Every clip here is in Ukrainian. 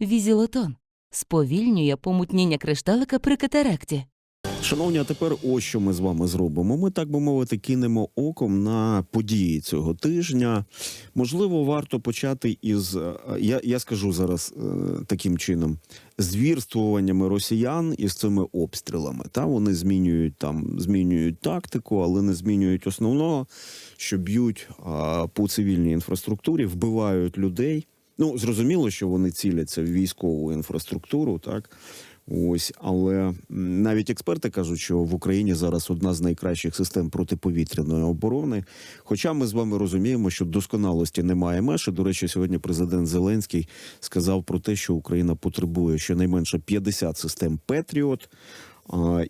Візілотон сповільнює помутніння кришталика при катаракті. Шановні, а тепер ось що ми з вами зробимо. Ми, так би мовити, кинемо оком на події цього тижня. Можливо, варто почати із е, я, я скажу зараз е, таким чином: звірствуваннями росіян із цими обстрілами. Та вони змінюють там, змінюють тактику, але не змінюють основного, що б'ють по цивільній інфраструктурі, вбивають людей. Ну зрозуміло, що вони ціляться в військову інфраструктуру, так. Ось, але навіть експерти кажуть, що в Україні зараз одна з найкращих систем протиповітряної оборони. Хоча ми з вами розуміємо, що досконалості немає меж. До речі, сьогодні президент Зеленський сказав про те, що Україна потребує щонайменше 50 систем Петріот.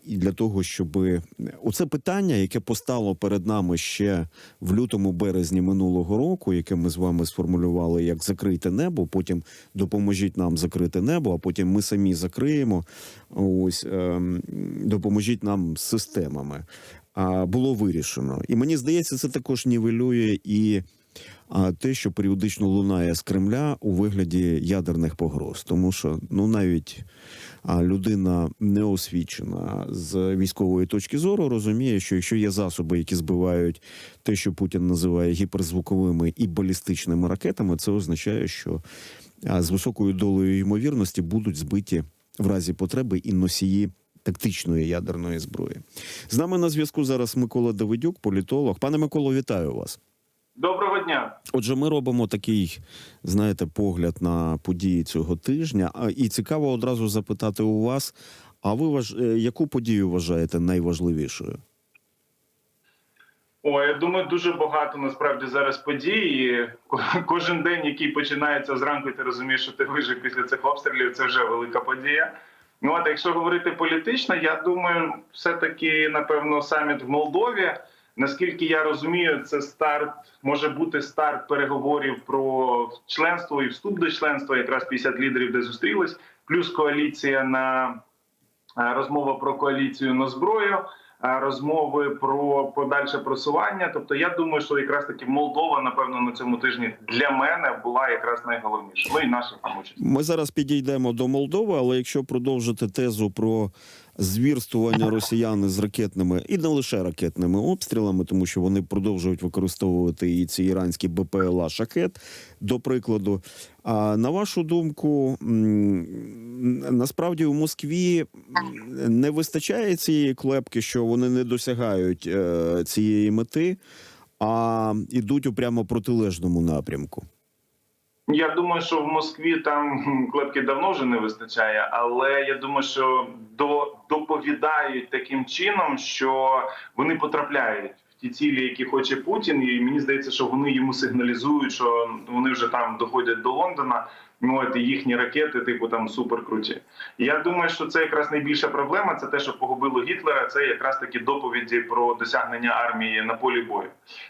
І для того, щоб оце питання, яке постало перед нами ще в лютому березні минулого року, яке ми з вами сформулювали як закрите небо, потім допоможіть нам закрити небо, а потім ми самі закриємо. Ось ем, допоможіть нам з системами. Було вирішено. І мені здається, це також нівелює і а, те, що періодично лунає з Кремля у вигляді ядерних погроз, тому що ну навіть людина неосвічена з військової точки зору розуміє, що якщо є засоби, які збивають те, що Путін називає гіперзвуковими і балістичними ракетами, це означає, що з високою долею ймовірності будуть збиті в разі потреби і носії. Тактичної ядерної зброї з нами на зв'язку зараз Микола Давидюк, політолог. Пане Миколо, вітаю вас. Доброго дня. Отже, ми робимо такий, знаєте, погляд на події цього тижня. І цікаво одразу запитати у вас: а ви важ... е, яку подію вважаєте найважливішою? О, я думаю, дуже багато насправді зараз подій. Кожен день, який починається зранку, ти розумієш, що ти вижив після цих обстрілів. Це вже велика подія. Ну от якщо говорити політично, я думаю, все-таки напевно саміт в Молдові. Наскільки я розумію, це старт може бути старт переговорів про членство і вступ до членства. Якраз 50 лідерів, де зустрілись, плюс коаліція на е, розмова про коаліцію на зброю, розмови про подальше просування. Тобто, я думаю, що якраз таки Молдова, напевно, на цьому тижні для мене була якраз найголовніша. Ну і наша там участь. Ми зараз підійдемо до Молдови, але якщо продовжити тезу про звірствування росіян з ракетними і не лише ракетними обстрілами, тому що вони продовжують використовувати і ці іранські БПЛА шахет, до прикладу. А на вашу думку, насправді у Москві не вистачає цієї клепки, що вони не досягають е, цієї мети, а йдуть у прямо протилежному напрямку. Я думаю, що в Москві там клепки давно вже не вистачає, але я думаю, що до доповідають таким чином, що вони потрапляють ті цілі, які хоче Путін, і мені здається, що вони йому сигналізують, що вони вже там доходять до Лондона. От їхні ракети, типу там суперкруті. Я думаю, що це якраз найбільша проблема. Це те, що погубило Гітлера. Це якраз такі доповіді про досягнення армії на полі бою.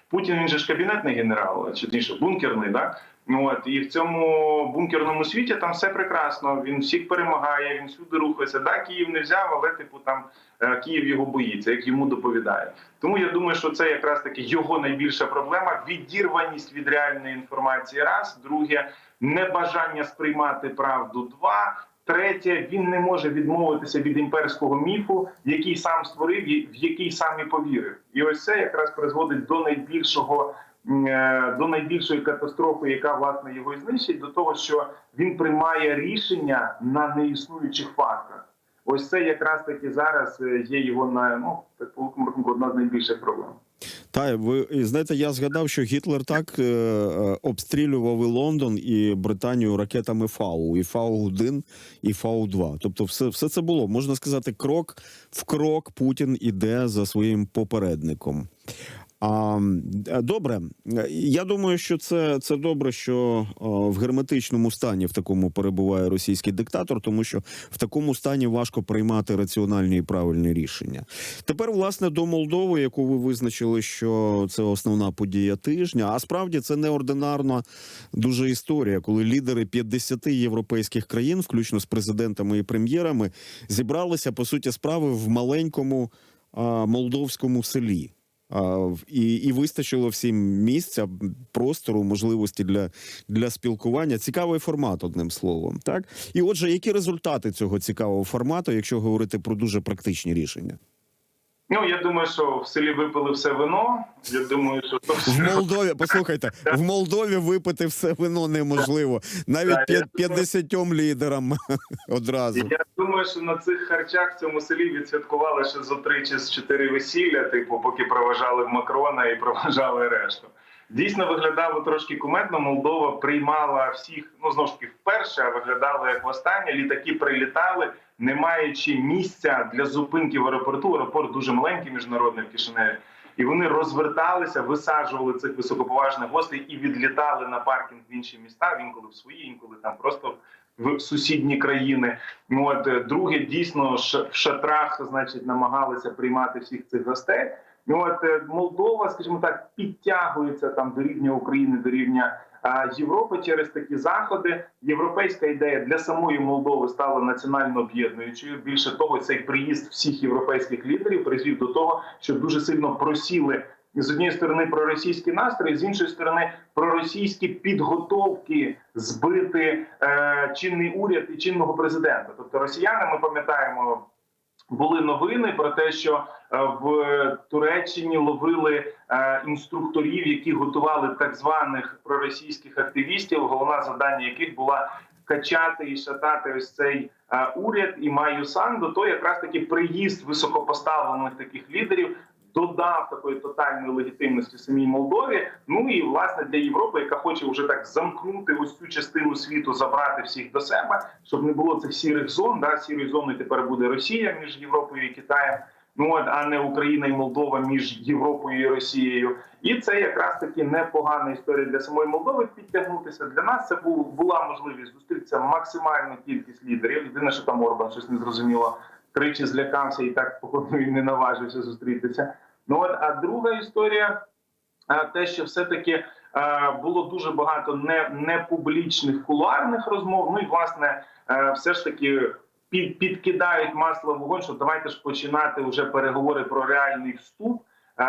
Путін він же ж кабінетний генерал, чи точніше бункерний, да. Ну от і в цьому бункерному світі там все прекрасно. Він всіх перемагає, він всюди рухається. Да, Київ не взяв, але типу там е, Київ його боїться, як йому доповідає. Тому я думаю, що це якраз таки його найбільша проблема: відірваність від реальної інформації. Раз, друге, небажання сприймати правду. Два. Третє, він не може відмовитися від імперського міфу, який сам створив, і в який сам і повірив. І ось це якраз призводить до найбільшого е, до найбільшої катастрофи, яка власне його і знищить, до того, що він приймає рішення на неіснуючих фактах. Ось це якраз таки зараз е, є його на ну так одна з найбільших проблем. Та ви знаєте, я згадав, що Гітлер так е, е, обстрілював і Лондон і Британію ракетами Фау, і Фау 1 і Фау 2 Тобто, все, все це було можна сказати, крок в крок Путін іде за своїм попередником. А, е, добре, я думаю, що це, це добре, що в герметичному стані в такому перебуває російський диктатор, тому що в такому стані важко приймати раціональні і правильні рішення. Тепер, власне, до Молдови, яку ви визначили, що це основна подія тижня. А справді це неординарна дуже історія, коли лідери 50 європейських країн, включно з президентами і прем'єрами, зібралися по суті справи в маленькому молдовському селі. І, і вистачило всім місця, простору, можливості для, для спілкування. Цікавий формат, одним словом. Так і отже, які результати цього цікавого формату, якщо говорити про дуже практичні рішення? Ну я думаю, що в селі випили все вино. Я думаю, що В. Молдові, послухайте, в Молдові випити все вино неможливо, навіть Так, 50 лідерам одразу. Я думаю, що на цих харчах в цьому селі відсвяткували ще зо три чи з чотири весілля, типу, поки проважали Макрона і проважали решту. Дійсно виглядало трошки кумедно. Молдова приймала всіх, ну знову ж таки, вперше а виглядало як востаннє. Літаки прилітали, не маючи місця для зупинки в аеропорту. Аеропорт дуже маленький міжнародний в Кишиневі. І вони розверталися, висаджували цих високоповажних гостей і відлітали на паркінг в інші міста. Інколи в свої, інколи там просто в сусідні країни. Ну, От е, друге, дійсно в шатрах, значить, намагалися приймати всіх цих гостей. Ну, от е, Молдова, скажімо так, підтягується там до рівня України, до рівня Європи через такі заходи. Європейська ідея для самої Молдови стала національно об'єднуючою. Більше того, цей приїзд всіх європейських лідерів призвів до того, що дуже сильно просіли з однієї сторони проросійські настрої, з іншої сторони проросійські підготовки збити е, чинний уряд і чинного президента. Тобто росіяни, ми пам'ятаємо, були новини про те, що е, в Туреччині ловили е, інструкторів, які готували так званих проросійських активістів, головна завдання яких була качати і шатати ось цей е, уряд. І Маю Санду, то якраз таки приїзд високопоставлених таких лідерів додав такої тотальної легітимності самій Молдові. Ну і власне для Європи, яка хоче вже так замкнути ось цю частину світу, забрати всіх до себе, щоб не було цих сірих зон. Да, сірою зоною тепер буде Росія між Європою і Китаєм. Ну а не Україна і Молдова між Європою і Росією, і це якраз таки непогана історія для самої Молдови підтягнутися. Для нас це була можливість зустрітися максимальну кількість лідерів. Єдине, що там Орбан щось не зрозуміло, тричі злякався і так походу і не наважився зустрітися. Ну от а друга історія, те, що все-таки було дуже багато не, не публічних кулуарних розмов. Ну і власне, все ж таки під, підкидають масло в вогонь, що давайте ж починати вже переговори про реальний вступ. Е,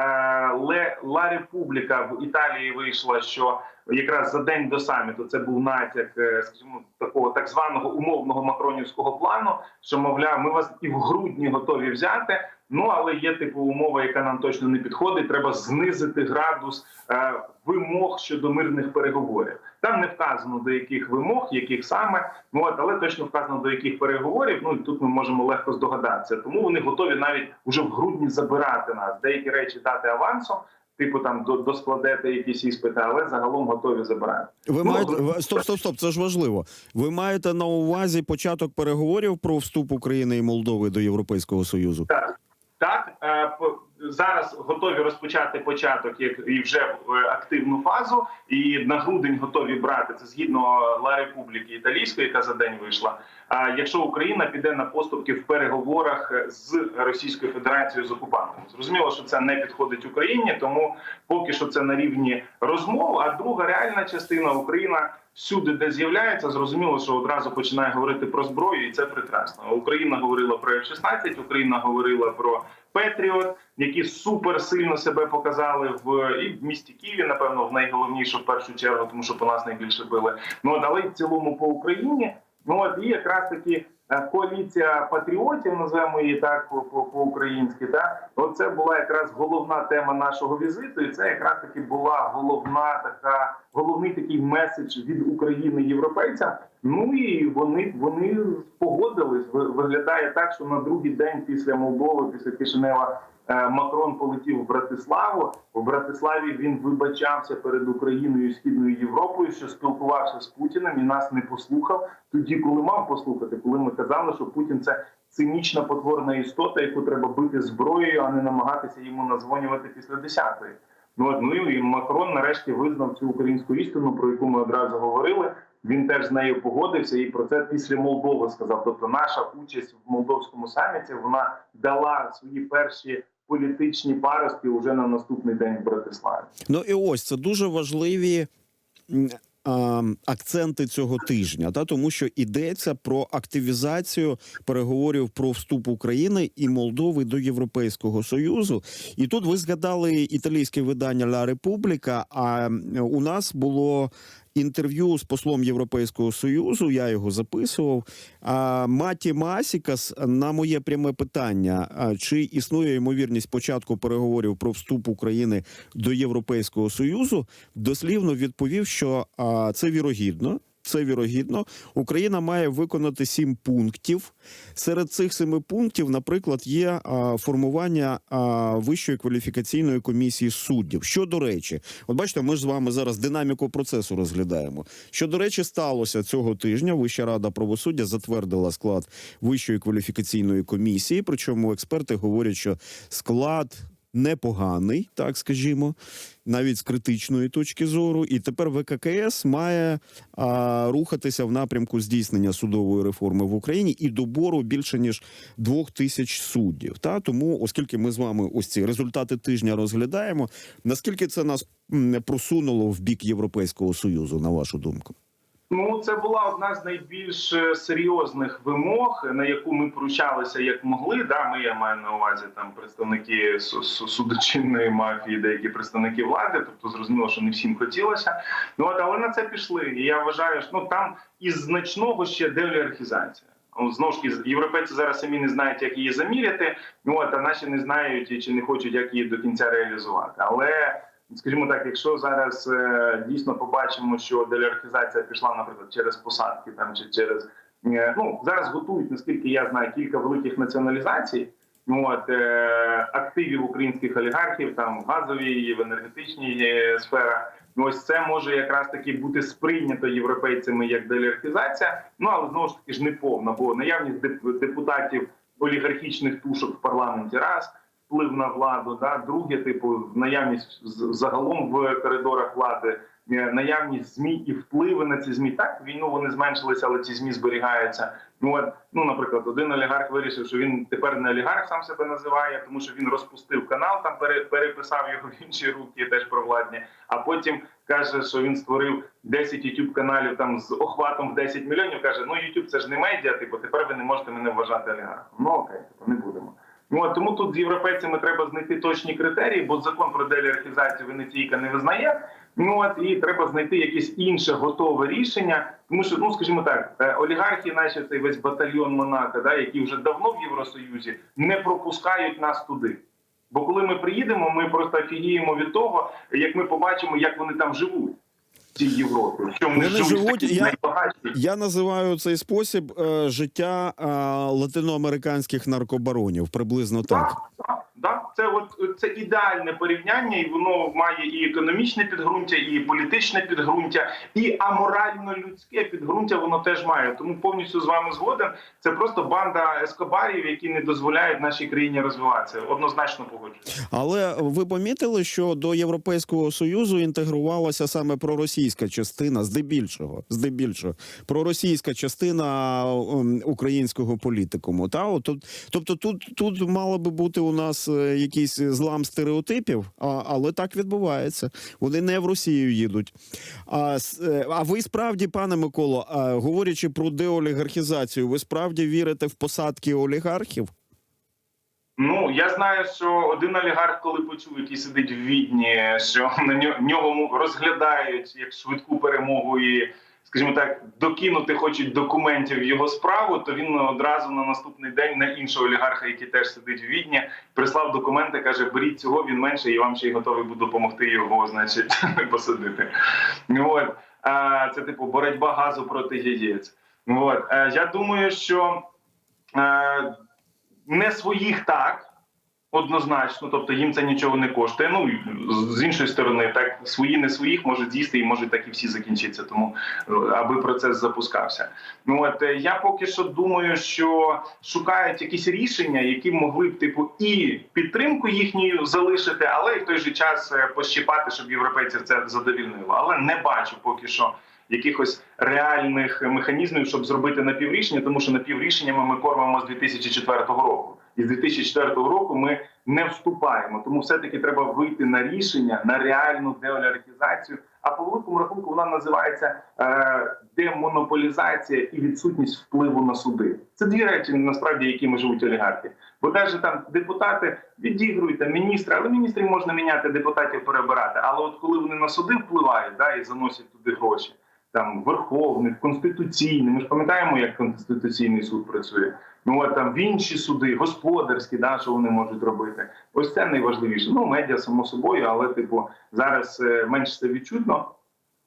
Ла Републіка в Італії вийшла, що якраз за день до саміту це був натяк, е, скажімо, такого так званого умовного макронівського плану, що мовляв, ми вас і в грудні готові взяти. Ну але є типу умова, яка нам точно не підходить. Треба знизити градус е, вимог щодо мирних переговорів. Там не вказано до яких вимог, яких саме ну от, але точно вказано до яких переговорів. Ну і тут ми можемо легко здогадатися. Тому вони готові навіть уже в грудні забирати нас. Деякі речі дати авансом. Типу там до доскладете якісь іспити, але загалом готові забирати. Ви Ну, маєте стоп, стоп, стоп. Це ж важливо. Ви маєте на увазі початок переговорів про вступ України і Молдови до Європейського союзу? Так, так е, зараз готові розпочати початок, як і вже е, активну фазу, і на грудень готові брати це згідно Ла Републіки Італійської, яка за день вийшла. А якщо Україна піде на поступки в переговорах з Російською Федерацією з окупантом, зрозуміло, що це не підходить Україні, тому поки що це на рівні розмов. А друга реальна частина Україна. Всюди, де з'являється, зрозуміло, що одразу починає говорити про зброю, і це прекрасно. Україна говорила про F-16, Україна говорила про Петріот, які супер сильно себе показали в і в місті Києві, напевно, в найголовніше в першу чергу, тому що по нас найбільше били. Ну а дали в цілому по Україні. Ну от і якраз таки коаліція патріотів, називаємо її так по, по, по-українськи. Та оце була якраз головна тема нашого візиту, і це якраз таки була головна така головний такий меседж від України європейцям. Ну і вони вони погодились. Ви- Виглядає так, що на другий день після Молдови, після Кишинева. Е, Макрон полетів в Братиславу. В Братиславі він вибачався перед Україною і східною Європою, що спілкувався з Путіним і нас не послухав тоді, коли мав послухати, коли ми казали, що Путін це цинічна потворна істота, яку треба бити зброєю, а не намагатися йому назвонювати після десятої. Ну ну і Макрон нарешті визнав цю українську істину, про яку ми одразу говорили. Він теж з нею погодився і про це після Молдови сказав. Тобто, наша участь в молдовському саміті вона дала свої перші політичні паростки уже на наступний день в Братиславі. Ну і ось це дуже важливі акценти цього тижня, та тому що йдеться про активізацію переговорів про вступ України і Молдови до Європейського союзу. І тут ви згадали італійське видання Ла Републіка. А у нас було. Інтерв'ю з послом Європейського союзу я його записував. А Маті Масікас на моє пряме питання: чи існує ймовірність початку переговорів про вступ України до Європейського союзу, дослівно відповів, що це вірогідно. Це вірогідно. Україна має виконати сім пунктів. Серед цих семи пунктів, наприклад, є формування вищої кваліфікаційної комісії суддів. Що до речі, от бачите, ми ж з вами зараз динаміку процесу розглядаємо. Що до речі, сталося цього тижня. Вища рада правосуддя затвердила склад вищої кваліфікаційної комісії. Причому експерти говорять, що склад. Непоганий, так скажімо, навіть з критичної точки зору, і тепер ВККС має а, рухатися в напрямку здійснення судової реформи в Україні і добору більше ніж двох тисяч суддів. Та тому, оскільки ми з вами ось ці результати тижня розглядаємо, наскільки це нас не просунуло в бік Європейського союзу, на вашу думку? Ну, це була одна з найбільш е, серйозних вимог, на яку ми пручалися як могли. Да, ми я маю на увазі там представники су- су- судочинної мафії, деякі представники влади. Тобто зрозуміло, що не всім хотілося. Ну от але на це пішли. І я вважаю, що ну там із значного ще деолігархізація. Ну, Знову ж таки, європейці зараз самі не знають, як її заміряти. Ну от а наші не знають чи не хочуть, як її до кінця реалізувати. Але скажімо так, якщо зараз е, дійсно побачимо, що делярхізація пішла, наприклад, через посадки там чи через е, ну зараз готують, наскільки я знаю, кілька великих націоналізацій. Ну, От е, активів українських олігархів там в газовій, в енергетичній сферах. Ну, ось це може якраз таки бути сприйнято європейцями як делярхізація. Ну але знову ж таки ж не повна, бо наявність деп- депутатів олігархічних тушок в парламенті раз вплив на владу. Да, друге, типу, наявність загалом в коридорах влади, е, наявність змі і впливи на ці змі. Так війну вони зменшилися, але ці змі зберігаються. Ну от, ну наприклад, один олігарх вирішив, що він тепер не олігарх сам себе називає, тому що він розпустив канал, там пере- переписав його в інші руки, теж провладні. А потім каже, що він створив 10 youtube каналів там з охватом в 10 мільйонів. каже: ну YouTube це ж не медіа, типу, тепер ви не можете мене вважати олігархом. Ну окей, типу, не будемо. Ну, тому тут з європейцями треба знайти точні критерії, бо закон про деліархізацію Венеційка не визнає. Ну от і треба знайти якесь інше готове рішення. Тому що, ну скажімо так, е, олігархи, наші цей весь батальйон Монако, да, які вже давно в Євросоюзі, не пропускають нас туди. Бо коли ми приїдемо, ми просто офігіємо від того, як ми побачимо, як вони там живуть в цій Європі. Чому Вони живуть я-. Я називаю цей спосіб е, життя е, латиноамериканських наркобаронів. Приблизно. Так, так, це от це ідеальне порівняння, і воно має і економічне підґрунтя, і політичне підґрунтя, і аморально-людське підґрунтя воно теж має. Тому повністю з вами згоден. Це просто банда ескобарів, які не дозволяють нашій країні розвиватися. Однозначно погоджуюся. Але ви помітили, що до Європейського союзу інтегрувалася саме проросійська частина, здебільшого, здебільшого проросійська частина ем, українського політикуму. Та от тобто, тут тут мало би бути у нас е, якийсь злам стереотипів, а, але так відбувається. Вони не в Росію їдуть. А, е, а ви справді, пане Миколо, а, говорячи про деолігархізацію, ви справді вірите в посадки олігархів? Ну я знаю, що один олігарх, коли почув, який сидить в відні, що на нього розглядають як швидку перемогу і. Скажімо так, докинути хочуть документів його справу, то він одразу на наступний день на іншого олігарха, який теж сидить в Відні, прислав документи, каже: беріть цього, він менше, і вам ще й готовий буду допомогти його, значить, посадити. От це типу боротьба газу проти яєць. От а, я думаю, що е, не своїх так. Однозначно, тобто їм це нічого не коштує. Ну з- іншої сторони, так свої не своїх можуть з'їсти і можуть так і всі закінчитися. Тому е, аби процес запускався. Ну от е, я поки що думаю, що шукають якісь рішення, які могли б типу і підтримку їхню залишити, але і в той же час е, пощипати, щоб європейців це задовільнило. Але не бачу поки що. Якихось реальних механізмів, щоб зробити напіврішення, тому що напіврішеннями ми кормимо з 2004 року, і з 2004 року ми не вступаємо. Тому все таки треба вийти на рішення на реальну деоляркізацію, А по великому рахунку вона називається е, демонополізація і відсутність впливу на суди. Це дві речі насправді, якими живуть олігархи. Бо навіть там депутати відігрують там міністри, але міністрів можна міняти, депутатів перебирати. Але от коли вони на суди впливають, да і заносять туди гроші, там верховний, конституційний. Ми ж пам'ятаємо, як конституційний суд працює. Ну там в інші суди, господарські, да, що вони можуть робити. Ось це найважливіше. Ну, медіа само собою, але типу зараз е, менш це відчутно.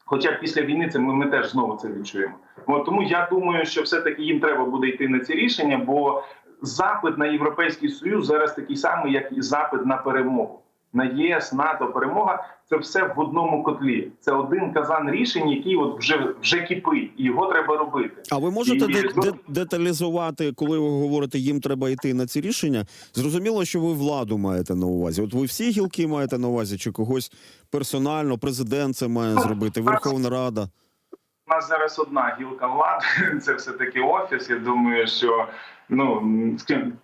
Хоча після війни це ми, ми теж знову це відчуємо. От, тому я думаю, що все-таки їм треба буде йти на ці рішення, бо запит на європейський союз зараз такий самий, як і запит на перемогу. На єС, НАТО, перемога це все в одному котлі. Це один казан рішень, який от вже вже кипить, і його треба робити. А ви можете І- де- де- деталізувати, коли ви говорите, їм треба йти на ці рішення? Зрозуміло, що ви владу маєте на увазі. От ви всі гілки маєте на увазі, чи когось персонально, президент це має зробити, Верховна Рада. Нас зараз одна гілка влади. Це все таки офіс. Я думаю, що ну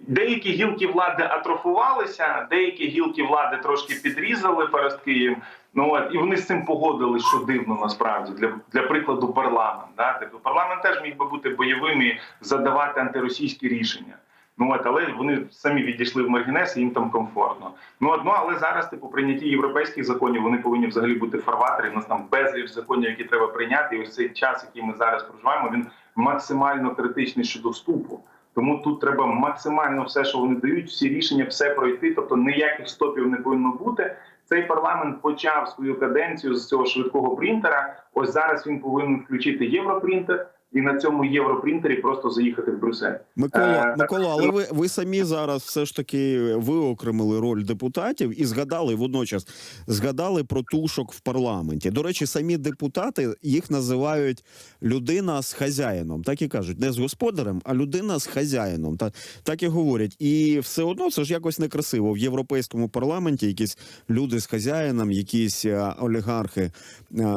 деякі гілки влади атрофувалися, деякі гілки влади трошки підрізали перестки їм. Ну от і вони з цим погодились, що дивно насправді для для прикладу парламент. Да? Тобто парламент теж міг би бути бойовим і задавати антиросійські рішення. Ну от, але вони самі відійшли в маргінес, і їм там комфортно. Ну от, ну але зараз, типу, прийняті європейських законів, вони повинні взагалі бути фарватері. У нас там безліч законів, які треба прийняти. І ось цей час, який ми зараз проживаємо, він максимально критичний щодо вступу. Тому тут треба максимально все, що вони дають, всі рішення, все пройти. Тобто ніяких стопів не повинно бути. Цей парламент почав свою каденцію з цього швидкого принтера. Ось зараз він повинен включити європринтер і на цьому європринтері просто заїхати в Брюссель. Микола, Е, Микола, але ви, ви самі зараз все ж таки виокремили роль депутатів і згадали водночас згадали про тушок в парламенті. До речі, самі депутати їх називають людина з хазяїном. Так і кажуть, не з господарем, а людина з хазяїном. Так, так і говорять. І все одно це ж якось некрасиво. В європейському парламенті якісь люди з хазяїном, якісь е, олігархи, е,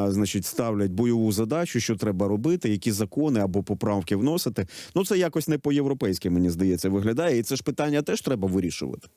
значить, ставлять бойову задачу, що треба робити, які закони або поправки вносити. Ну це якось не по-європейськи, мені здається, виглядає. І це ж питання теж треба вирішувати.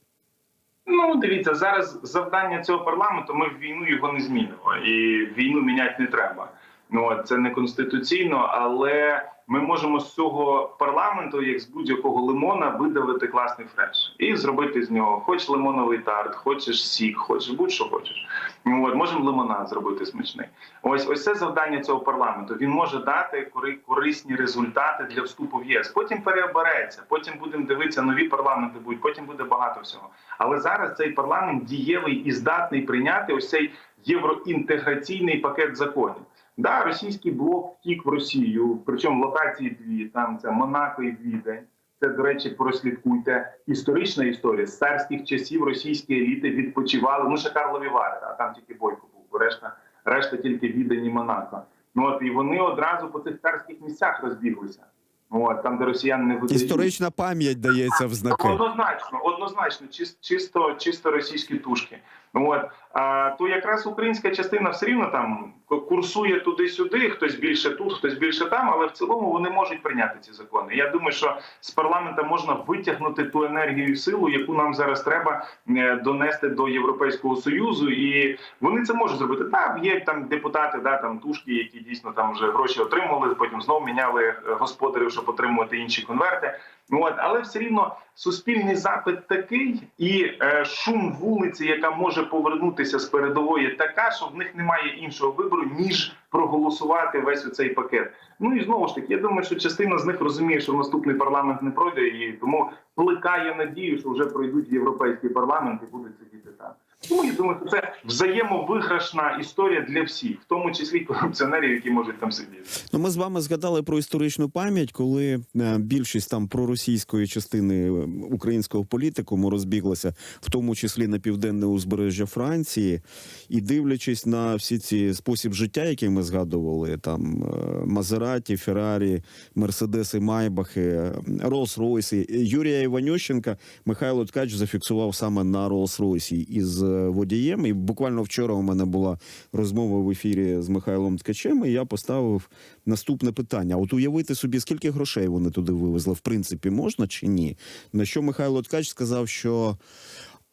Ну, дивіться, зараз завдання цього парламенту. Ми в війну його не змінимо, і війну міняти не треба. Ну от, це не конституційно, але ми можемо з цього парламенту, як з будь-якого лимона, видавити класний фреш і зробити з нього хоч лимоновий тарт, хочеш сік, хочеш будь-що хочеш. Ну от можемо лимонад зробити смачний. Ось ось це завдання цього парламенту. Він може дати корисні результати для вступу в єС. Потім переобереться, потім будемо дивитися, нові парламенти будуть, потім буде багато всього. Але зараз цей парламент дієвий і здатний прийняти ось цей євроінтеграційний пакет законів. Да, російський блок втік в Росію, причому локації дві, там це Монако і Відень. Це, до речі, прослідкуйте. Історична історія. З царських часів російські еліти відпочивали. Ну, ще Карлові Вари, а там тільки Бойко був, бо решта, решта тільки Відень і Монако. Ну от і вони одразу по цих царських місцях розбіглися. Ну, От, там, де росіяни не видають. Історична пам'ять дається в знаки. Однозначно, однозначно, чис- чисто, чисто російські тушки. Ну от а, то якраз українська частина все рівно там курсує туди-сюди, хтось більше тут, хтось більше там, але в цілому вони можуть прийняти ці закони. Я думаю, що з парламента можна витягнути ту енергію і силу, яку нам зараз треба е, донести до Європейського союзу, і вони це можуть зробити. Так, є там депутати, да там тушки, які дійсно там вже гроші отримували, потім знову міняли е, господарів, щоб отримувати інші конверти. От, але все рівно суспільний запит такий, і е, шум вулиці, яка може повернутися з передової, така, що в них немає іншого вибору, ніж проголосувати весь цей пакет. Ну і знову ж таки, я думаю, що частина з них розуміє, що наступний парламент не пройде, і тому плекає надію, що вже пройдуть європейський парламент і будуть сидіти там. Тому я думаю, що це взаємовиграшна історія для всіх, в тому числі корупціонерів, які можуть там сидіти. Ну, ми з вами згадали про історичну пам'ять, коли е, більшість там проросійської частини е, українського політикуму розбіглася, в тому числі на південне узбережжя Франції, і дивлячись на всі ці спосіб життя, які ми згадували, там е, Мазераті, Феррарі, Мерседеси, Майбахи, Роллс-Ройси, Юрія Іванющенка Михайло Ткач зафіксував саме на Роллс-Ройсі із е, водієм. І буквально вчора у мене була розмова в ефірі з Михайлом Ткачем, і я поставив наступне питання: от уявити собі, скільки грошей вони туди вивезли, в принципі, можна чи ні? На що Михайло Ткач сказав, що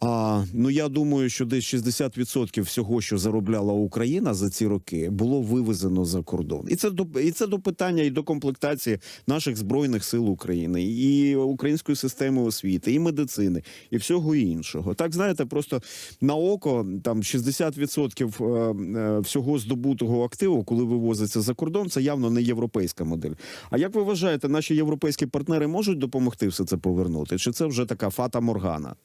А ну я думаю, що десь 60% всього, що заробляла Україна за ці роки, було вивезено за кордон, і це до і це до питання і до комплектації наших збройних сил України, і української системи освіти, і медицини, і всього іншого. Так знаєте, просто на око там 60% е, е, всього здобутого активу, коли вивозиться за кордон, це явно не європейська модель. А як ви вважаєте, наші європейські партнери можуть допомогти все це повернути? Чи це вже така фата Моргана?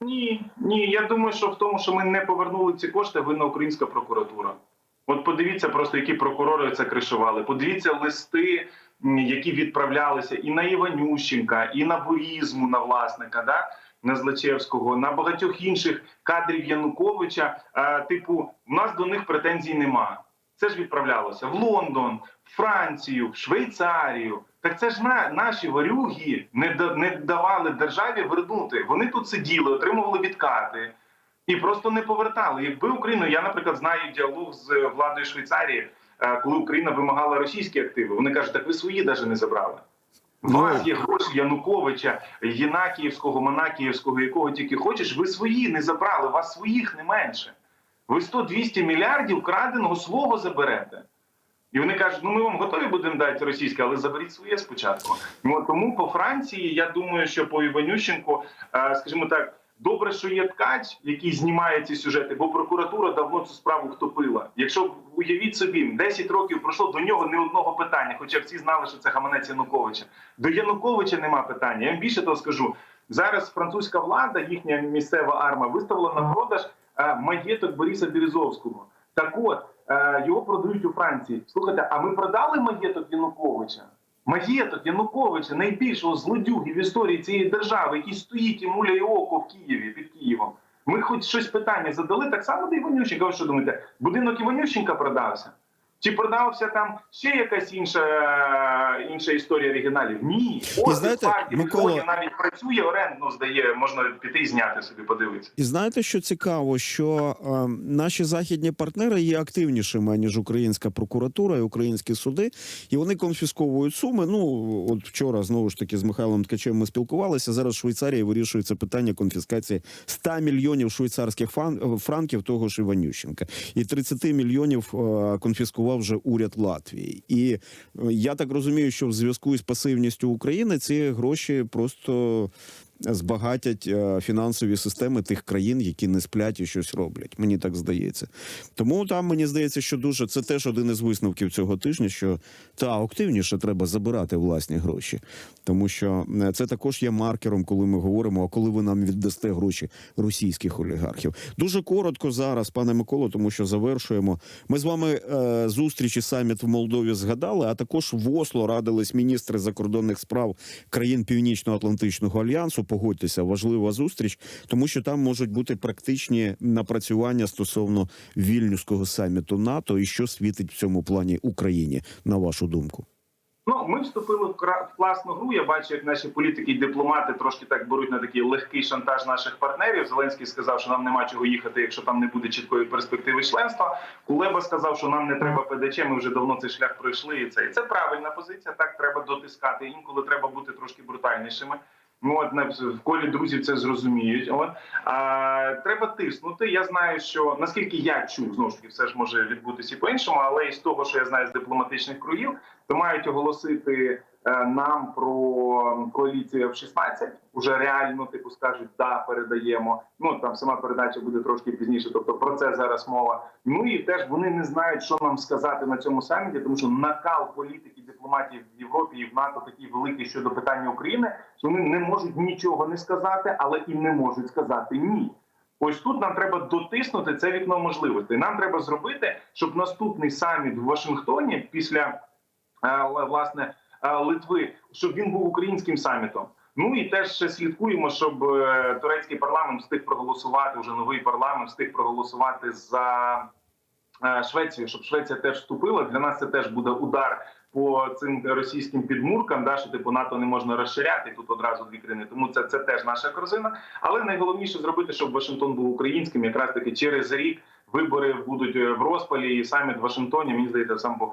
Ні, ні. Я думаю, що в тому, що ми не повернули ці кошти, винна українська прокуратура. От подивіться просто, які прокурори це кришували. Подивіться листи, які відправлялися і на Іванющенка, і на Бурізму, на власника, да? на Злачевського, на багатьох інших кадрів Януковича. А, типу, в нас до них претензій нема. Це ж відправлялося в Лондон, в Францію, в Швейцарію. Так це ж на, наші варюги не, не давали державі вернути. Вони тут сиділи, отримували відкати і просто не повертали. Якби Україна, я, наприклад, знаю діалог з владою Швейцарії, е, коли Україна вимагала російські активи. Вони кажуть, так ви свої навіть не забрали. У Ну. вас є гроші Януковича, Єнакіївського, Монакіївського, якого тільки хочеш. Ви свої не забрали, у вас своїх не менше. Ви 100-200 мільярдів краденого свого заберете. І вони кажуть, ну ми вам готові будемо дати російське, але заберіть своє спочатку. Ну, тому по Франції, я думаю, що по Іванющенку, е, скажімо так, добре, що є ткач, який знімає ці сюжети, бо прокуратура давно цю справу втопила. Якщо уявіть собі, 10 років пройшло до нього не одного питання, хоча всі знали, що це гаманець Януковича. До Януковича нема питання. Я вам більше того скажу. Зараз французька влада, їхня місцева арма, виставила на продаж е, маєток Бориса Березовського. Так от його продають у Франції. Слухайте, а ми продали маєток Януковича? Маєток Януковича, найбільшого злодюги в історії цієї держави, який стоїть і муляє око в Києві під Києвом. Ми хоч щось питання задали так само до Іванющенка. Ви що думаєте, будинок Іванющенка продався? Чи продався там ще якась інша, інша історія оригіналів? Ні. І знаєте, Микола- навіть працює, оренду здає, можна піти і зняти собі, подивитися. І знаєте, що цікаво, що е, наші західні партнери є активнішими ніж українська прокуратура і українські суди, і вони конфісковують суми. Ну от вчора знову ж таки з Михайлом Ткачем ми спілкувалися. Зараз в Швейцарії вирішується питання конфіскації 100 мільйонів швейцарських фан- франків того ж Іванющенка, і 30 мільйонів е, конфіскував вже уряд Латвії. І е, я так розумію, що в зв'язку із пасивністю України ці гроші просто збагатять е, фінансові системи тих країн, які не сплять і щось роблять. Мені так здається. Тому там мені здається, що дуже це теж один із висновків цього тижня, що та активніше треба забирати власні гроші, тому що е, це також є маркером, коли ми говоримо, а коли ви нам віддасте гроші російських олігархів. Дуже коротко зараз, пане Миколо, тому що завершуємо. Ми з вами е, зустрічі саміт в Молдові згадали, а також в Осло радились міністри закордонних справ країн Північно-Атлантичного альянсу. Погодьтеся, важлива зустріч, тому що там можуть бути практичні напрацювання стосовно вільнюського саміту НАТО і що світить в цьому плані Україні, на вашу думку. Ну, ми вступили в класну гру. Я бачу, як наші політики і дипломати трошки так беруть на такий легкий шантаж наших партнерів. Зеленський сказав, що нам нема чого їхати, якщо там не буде чіткої перспективи членства. Кулеба сказав, що нам не треба ПДЧ. Ми вже давно цей шлях пройшли. І це і це правильна позиція. Так треба дотискати. Інколи треба бути трошки брутальнішими. Ну, от в колі друзів це зрозуміють. От а треба тиснути. Я знаю, що наскільки я чув, знову ж таки, все ж може відбутися і по-іншому, але із того, що я знаю з дипломатичних кругів, то мають оголосити нам про коаліцію F-16. Уже реально типу скажуть, да, передаємо. Ну там сама передача буде трошки пізніше. Тобто про це зараз мова. Ну і теж вони не знають, що нам сказати на цьому саміті, тому що накал політики дипломатів в Європі і в НАТО такий великий щодо питання України, що вони не можуть нічого не сказати, але і не можуть сказати ні. Ось тут нам треба дотиснути це вікно можливостей. Нам треба зробити, щоб наступний саміт в Вашингтоні після е, власне е, Литви, щоб він був українським самітом. Ну і теж ще слідкуємо, щоб е, турецький парламент встиг проголосувати вже новий парламент, встиг проголосувати за е, Швецію, щоб Швеція теж вступила. Для нас це теж буде удар по цим російським підмуркам, да, що типу НАТО не можна розширяти тут одразу дві країни. Тому це, це теж наша корзина. Але найголовніше зробити, щоб Вашингтон був українським, якраз таки через рік вибори будуть е, в розпалі, і саміт в Вашингтоні, мені здається, сам Бог.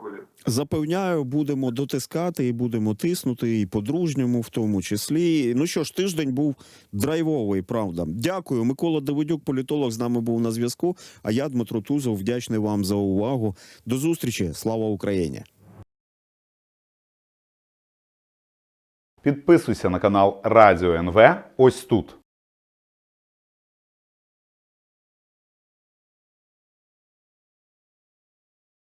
Запевняю, будемо дотискати і будемо тиснути, і по-дружньому, в тому числі. Ну що ж, тиждень був драйвовий, правда. Дякую. Микола Давидюк, політолог, з нами був на зв'язку. А я, Дмитро Тузов, вдячний вам за увагу. До зустрічі. Слава Україні! Підписуйся на канал Радіо НВ ось тут.